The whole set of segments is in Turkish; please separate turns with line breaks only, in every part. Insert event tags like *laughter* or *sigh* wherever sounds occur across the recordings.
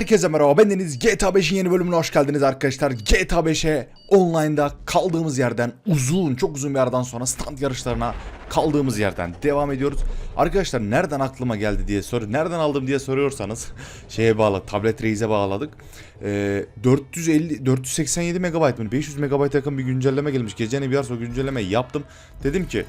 Herkese merhaba ben Deniz GTA 5'in yeni bölümüne hoş geldiniz arkadaşlar. GTA 5'e online'da kaldığımız yerden uzun çok uzun bir aradan sonra stand yarışlarına kaldığımız yerden devam ediyoruz. Arkadaşlar nereden aklıma geldi diye sor nereden aldım diye soruyorsanız *laughs* şeye bağlı tablet reis'e bağladık. Ee, 450 487 MB mı 500 MB yakın bir güncelleme gelmiş. Gecenin bir yarısı o güncellemeyi yaptım. Dedim ki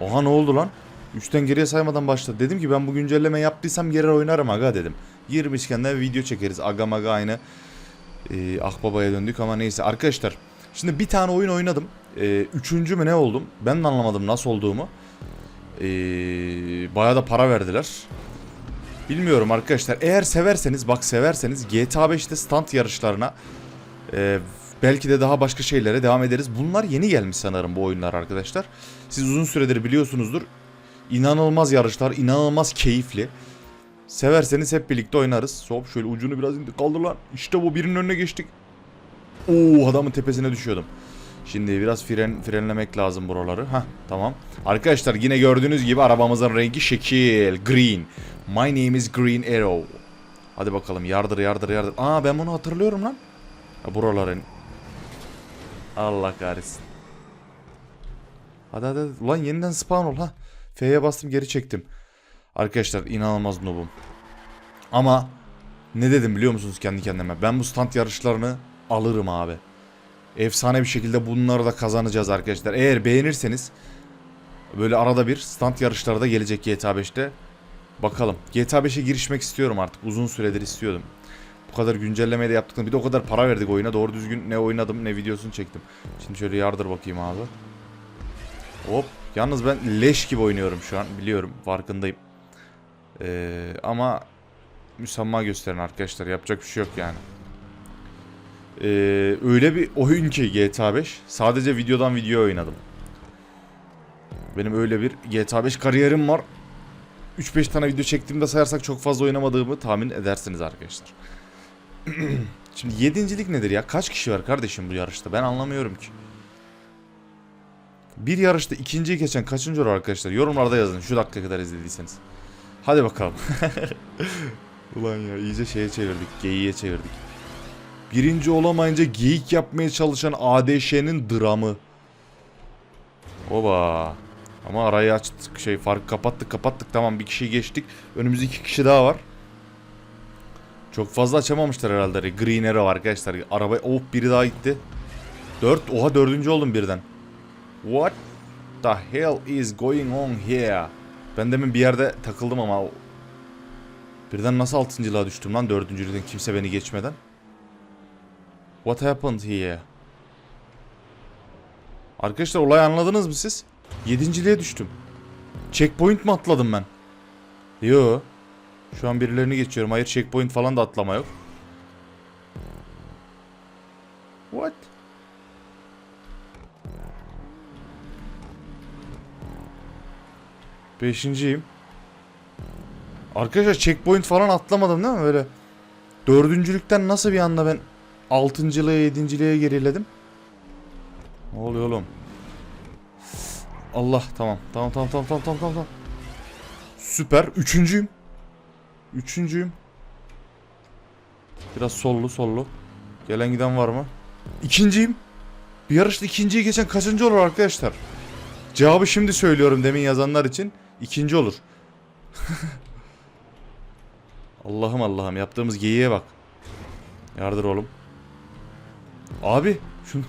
oha ne oldu lan? Üçten geriye saymadan başladı. Dedim ki ben bu güncelleme yaptıysam geri oynarım aga dedim. Girmişken de video çekeriz. Aga maga aynı. Ee, Akbaba'ya döndük ama neyse. Arkadaşlar şimdi bir tane oyun oynadım. Ee, üçüncü mü ne oldum? Ben de anlamadım nasıl olduğumu. Ee, bayağı da para verdiler. Bilmiyorum arkadaşlar. Eğer severseniz bak severseniz GTA 5'te stand yarışlarına e, belki de daha başka şeylere devam ederiz. Bunlar yeni gelmiş sanırım bu oyunlar arkadaşlar. Siz uzun süredir biliyorsunuzdur. İnanılmaz yarışlar, inanılmaz keyifli. Severseniz hep birlikte oynarız. Hop şöyle ucunu biraz indir. Kaldır lan. İşte bu birinin önüne geçtik. Oo adamın tepesine düşüyordum. Şimdi biraz fren frenlemek lazım buraları. Hah tamam. Arkadaşlar yine gördüğünüz gibi arabamızın rengi şekil. Green. My name is Green Arrow. Hadi bakalım yardır yardır yardır. Aa ben bunu hatırlıyorum lan. Ha, buraların. Allah kahretsin. Hadi hadi. Ulan yeniden spawn ol ha. F'ye bastım geri çektim. Arkadaşlar inanılmaz noobum. Ama ne dedim biliyor musunuz kendi kendime? Ben bu stand yarışlarını alırım abi. Efsane bir şekilde bunları da kazanacağız arkadaşlar. Eğer beğenirseniz böyle arada bir stand yarışları da gelecek GTA 5'te. Bakalım. GTA 5'e girişmek istiyorum artık. Uzun süredir istiyordum. Bu kadar güncellemeyi de yaptık. Bir de o kadar para verdik oyuna. Doğru düzgün ne oynadım ne videosunu çektim. Şimdi şöyle yardır bakayım abi. Hop. Yalnız ben leş gibi oynuyorum şu an. Biliyorum. Farkındayım. Ee, ama müsamma gösterin arkadaşlar. Yapacak bir şey yok yani. Ee, öyle bir oyun ki GTA 5. Sadece videodan video oynadım. Benim öyle bir GTA 5 kariyerim var. 3-5 tane video çektiğimde sayarsak çok fazla oynamadığımı tahmin edersiniz arkadaşlar. *clears throat* Şimdi yedincilik nedir ya? Kaç kişi var kardeşim bu yarışta? Ben anlamıyorum ki. Bir yarışta ikinciyi geçen kaçıncı olur arkadaşlar? Yorumlarda yazın şu dakika kadar izlediyseniz. Hadi bakalım. *laughs* Ulan ya iyice şeye çevirdik. Geyiğe çevirdik. Birinci olamayınca geyik yapmaya çalışan ADŞ'nin dramı. Oba. Ama arayı açtık şey fark kapattık kapattık tamam bir kişiyi geçtik. Önümüzde iki kişi daha var. Çok fazla açamamışlar herhalde. Green Arrow arkadaşlar. Araba oh biri daha gitti. Dört. Oha dördüncü oldum birden. What the hell is going on here? Ben demin bir yerde takıldım ama birden nasıl altıncılığa düştüm lan dördüncülükten kimse beni geçmeden. What happened here? Arkadaşlar olayı anladınız mı siz? Yedinciliğe düştüm. Checkpoint mi atladım ben? Yo. Şu an birilerini geçiyorum. Hayır checkpoint falan da atlama yok. What? Beşinciyim. Arkadaşlar checkpoint falan atlamadım değil mi böyle? Dördüncülükten nasıl bir anda ben altıncılığa yedinciliğe geriledim? Ne oluyor oğlum? Allah tamam tamam tamam tamam tamam tamam tamam. Süper üçüncüyüm. Üçüncüyüm. Biraz sollu sollu. Gelen giden var mı? İkinciyim. Bir yarışta ikinciyi geçen kaçıncı olur arkadaşlar? Cevabı şimdi söylüyorum demin yazanlar için. İkinci olur. Allah'ım Allah'ım yaptığımız geyiğe bak. Yardır oğlum. Abi şunu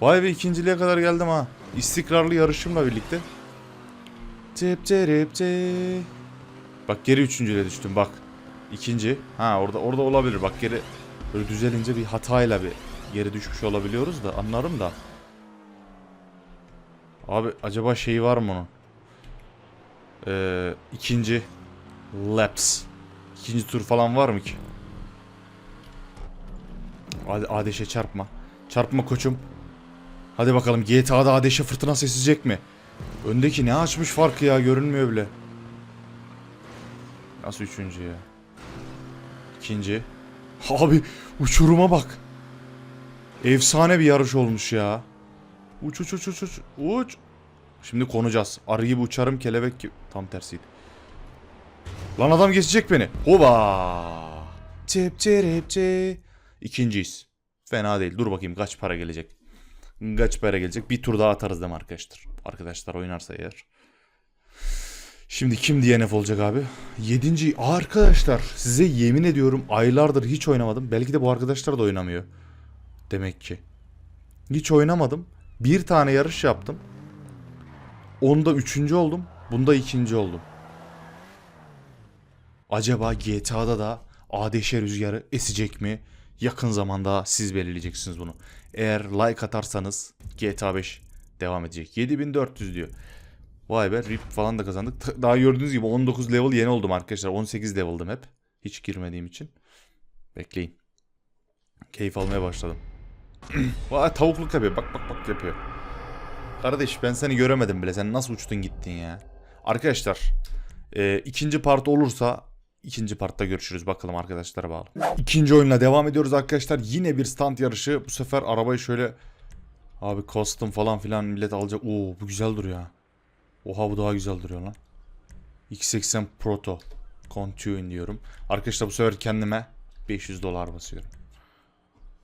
vay be ikinciliğe kadar geldim ha. İstikrarlı yarışımla birlikte. Cep cep cep. Bak geri üçüncüye düştüm bak. İkinci. Ha orada orada olabilir bak geri böyle düzelince bir hatayla bir geri düşmüş olabiliyoruz da anlarım da. Abi acaba şey var mı onun? Ee, ikinci laps. İkinci tur falan var mı ki? Hadi Adeş'e çarpma. Çarpma koçum. Hadi bakalım GTA'da Adeş'e fırtına sesecek mi? Öndeki ne açmış farkı ya görünmüyor bile. Nasıl üçüncü ya? İkinci. Abi uçuruma bak. Efsane bir yarış olmuş ya. Uç uç uç uç. Uç. Şimdi konacağız. Arı gibi uçarım kelebek gibi. Tam tersiydi. Lan adam geçecek beni. Hoba. Cepçe repçe. İkinciyiz. Fena değil. Dur bakayım kaç para gelecek. Kaç para gelecek? Bir tur daha atarız değil mi arkadaşlar? Arkadaşlar oynarsa eğer. Şimdi kim DNF olacak abi? Yedinci. Arkadaşlar size yemin ediyorum aylardır hiç oynamadım. Belki de bu arkadaşlar da oynamıyor. Demek ki. Hiç oynamadım. Bir tane yarış yaptım. Onda üçüncü oldum. Bunda ikinci oldum. Acaba GTA'da da ADŞ rüzgarı esecek mi? Yakın zamanda siz belirleyeceksiniz bunu. Eğer like atarsanız GTA 5 devam edecek. 7400 diyor. Vay be rip falan da kazandık. Daha gördüğünüz gibi 19 level yeni oldum arkadaşlar. 18 level'dım hep. Hiç girmediğim için. Bekleyin. Keyif almaya başladım. *clears throat* Vay tavukluk yapıyor. Bak bak bak yapıyor. Kardeş ben seni göremedim bile. Sen nasıl uçtun gittin ya? Arkadaşlar e, ikinci part olursa ikinci partta görüşürüz. Bakalım arkadaşlara bağlı. İkinci oyunla devam ediyoruz arkadaşlar. Yine bir stand yarışı. Bu sefer arabayı şöyle abi custom falan filan millet alacak. Oo bu güzel duruyor ha. Oha bu daha güzel duruyor lan. X80 Proto. Continue diyorum. Arkadaşlar bu sefer kendime 500 dolar basıyorum.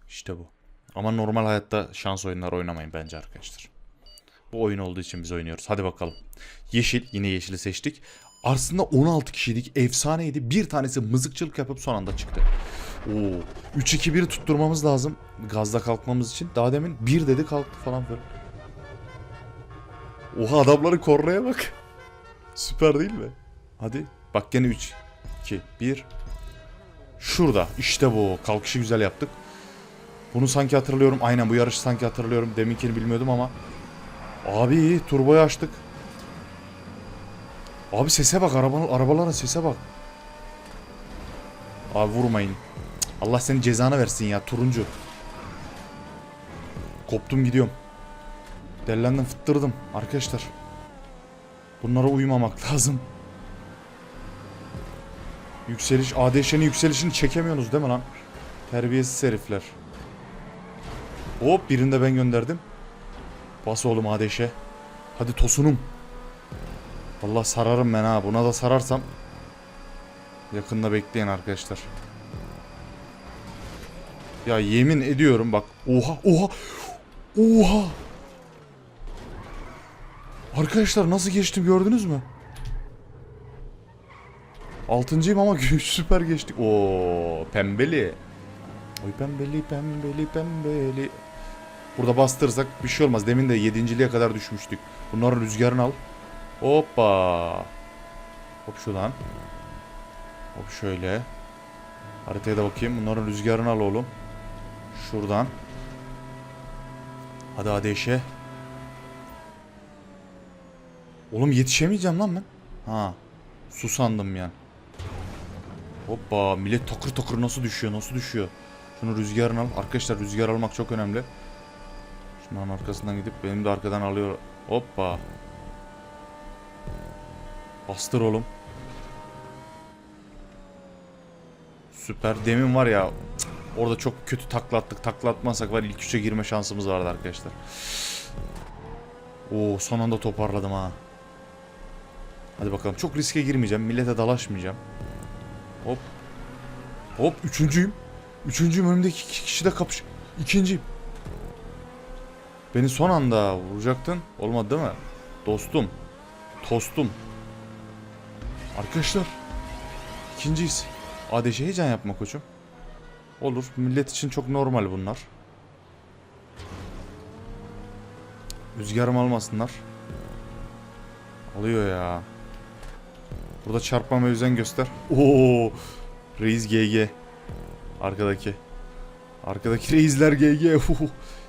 İşte bu. Ama normal hayatta şans oyunları oynamayın bence arkadaşlar. Bu oyun olduğu için biz oynuyoruz. Hadi bakalım. Yeşil. Yine yeşili seçtik. Aslında 16 kişiydik. Efsaneydi. Bir tanesi mızıkçılık yapıp son anda çıktı. Oo. 3-2-1'i tutturmamız lazım. Gazda kalkmamız için. Daha demin 1 dedi kalktı falan böyle. Oha adamların kornaya bak. *laughs* Süper değil mi? Hadi. Bak gene 3, 2, 1. Şurada. İşte bu. Kalkışı güzel yaptık. Bunu sanki hatırlıyorum. Aynen bu yarışı sanki hatırlıyorum. Deminkini bilmiyordum ama. Abi turboyu açtık. Abi sese bak. Arabanın, arabaların sese bak. Abi vurmayın. Allah senin cezanı versin ya turuncu. Koptum gidiyorum. Dellendim fıttırdım arkadaşlar. Bunlara uymamak *laughs* lazım. Yükseliş ADŞ'nin yükselişini çekemiyorsunuz değil mi lan? Terbiyesiz herifler. Hop birini de ben gönderdim. Bas oğlum ADŞ'e. Hadi tosunum. Allah sararım ben ha. Buna da sararsam. Yakında bekleyin arkadaşlar. Ya yemin ediyorum bak. Oha oha. Oha. Arkadaşlar nasıl geçtim gördünüz mü? Altıncıyım ama *laughs* süper geçtik. Oo pembeli. Oy pembeli pembeli pembeli. Burada bastırırsak bir şey olmaz. Demin de yedinciliğe kadar düşmüştük. Bunların rüzgarını al. Hoppa. Hop şuradan. Hop şöyle. Haritaya da bakayım. Bunların rüzgarını al oğlum. Şuradan. Hadi ADŞ'e. Oğlum yetişemeyeceğim lan ben. Ha. Su sandım yani. Hoppa millet takır takır nasıl düşüyor nasıl düşüyor. Şunu rüzgarını al. Arkadaşlar rüzgar almak çok önemli. Şunların arkasından gidip benim de arkadan alıyor. Hoppa. Bastır oğlum. Süper. Demin var ya orada çok kötü taklattık. Taklatmasak var ilk üçe girme şansımız vardı arkadaşlar. Oo son anda toparladım ha. Hadi bakalım. Çok riske girmeyeceğim. Millete dalaşmayacağım. Hop. Hop. Üçüncüyüm. Üçüncüyüm. Önümdeki iki kişi de kapış. İkinciyim. Beni son anda vuracaktın. Olmadı değil mi? Dostum. Tostum. Arkadaşlar. İkinciyiz. ADŞ heyecan yapma koçum. Olur. Millet için çok normal bunlar. Rüzgarım almasınlar. Alıyor ya. Burada çarpmama özen göster. Oo! Reis GG. Arkadaki. Arkadaki reisler GG.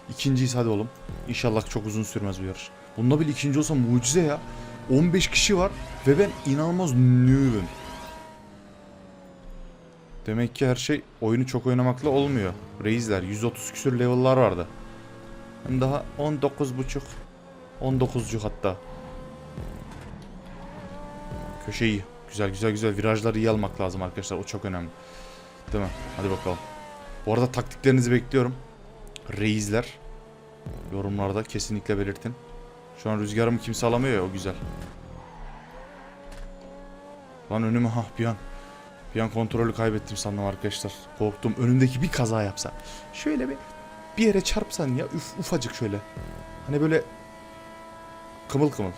İkinciyiz hadi oğlum. İnşallah çok uzun sürmez bu yarış. Bunda bile ikinci olsam mucize ya. 15 kişi var ve ben inanılmaz noob'um. Demek ki her şey oyunu çok oynamakla olmuyor. Reisler 130 küsür level'lar vardı. Ben daha 19 buçuk 19'cu hatta. Köşeyi. Güzel güzel güzel virajları iyi almak lazım arkadaşlar. O çok önemli. Değil mi? Hadi bakalım. Bu arada taktiklerinizi bekliyorum. Reisler. Yorumlarda kesinlikle belirtin. Şu an rüzgarımı kimse alamıyor ya o güzel. Lan önüme ha bir an. Bir an kontrolü kaybettim sandım arkadaşlar. Korktum önümdeki bir kaza yapsa. Şöyle bir bir yere çarpsan ya üf, ufacık şöyle. Hani böyle kımıl kımıl.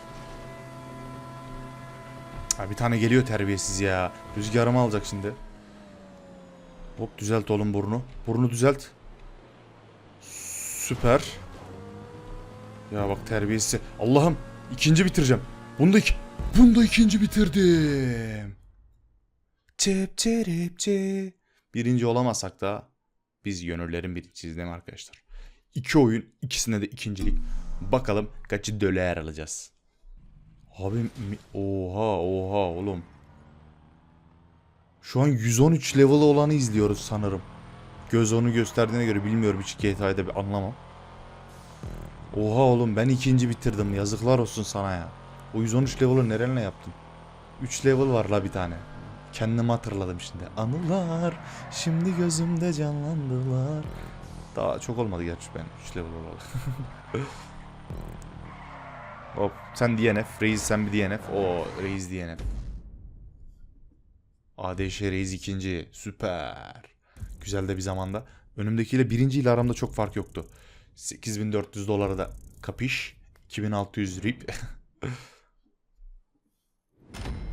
Ha, bir tane geliyor terbiyesiz ya. Rüzgarımı alacak şimdi. Hop düzelt oğlum burnu. Burnu düzelt. Süper. Ya bak terbiyesi. Allah'ım ikinci bitireceğim. Bunu da iki... Bunu da ikinci bitirdim. Cep cerep ce. Birinci olamasak da biz gönüllerin birincisiyiz değil mi arkadaşlar? İki oyun ikisine de ikincilik. Bakalım kaçı döler alacağız. Abi oha oha oğlum. Şu an 113 level olanı izliyoruz sanırım. Göz onu gösterdiğine göre bilmiyorum hiç GTA'da bir anlamam. Oha oğlum ben ikinci bitirdim yazıklar olsun sana ya. O 113 level'ı nerenle yaptın? 3 level var la bir tane. Kendimi hatırladım şimdi. Anılar şimdi gözümde canlandılar. Daha çok olmadı gerçi ben 3 level olalı. *laughs* Hop sen DNF, Reis sen bir DNF. O Reis DNF. ADŞ Reis ikinci. Süper. Güzel de bir zamanda. Önümdekiyle birinciyle aramda çok fark yoktu. 8400 dolara da kapış. 2600 rip. *laughs*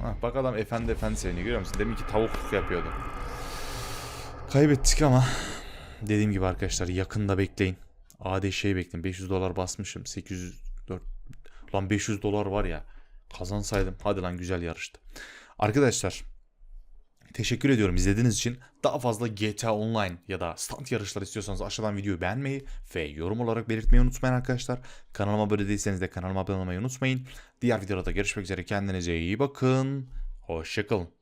ha, bak adam efendi efendi seni görüyor musun? Demin ki tavukluk yapıyordu. Kaybettik ama dediğim gibi arkadaşlar yakında bekleyin. ADŞ'yi bekleyin. 500 dolar basmışım. 804 Lan 500 dolar var ya. Kazansaydım. Hadi lan güzel yarıştı. Arkadaşlar Teşekkür ediyorum izlediğiniz için. Daha fazla GTA Online ya da stand yarışları istiyorsanız aşağıdan videoyu beğenmeyi ve yorum olarak belirtmeyi unutmayın arkadaşlar. Kanalıma abone değilseniz de kanalıma abone olmayı unutmayın. Diğer videoda görüşmek üzere. Kendinize iyi bakın. Hoşçakalın.